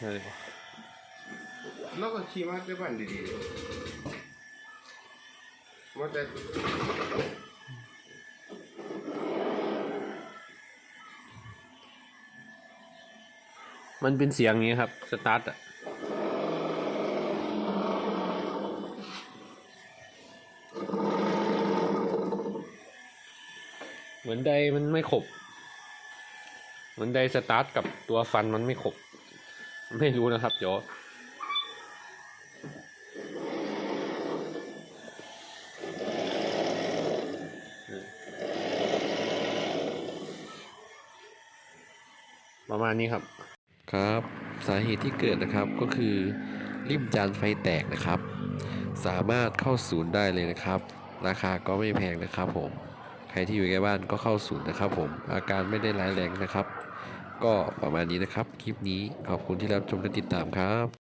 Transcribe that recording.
อะไรวะแล้วก็ขี่มาด้วยบ้านดีๆมาแต่มันเป็นเสียงอย่างนี้ครับ สตาร์ทอะเหมือนไดมันไม่ขบ เหมือนไดสตาร์ทกับตัวฟันมันไม่ขบ ไม่รู้นะครับเดี๋ยวประมาณนี้ครับ ครับสาเหตุที่เกิดนะครับก็คือริมจานไฟแตกนะครับ สามารถเข้าศูนย์ได้เลยนะครับ ราคาก็ไม่แพงนะครับผม ใครที่อยู่ใกล้บ้านก็เข้าศูนย์นะครับผมอาการไม่ได้ร้ายแรงนะครับ ก็ประมาณนี้นะครับ คลิปนี้ขอบคุณที่รับชมและติดตามครับ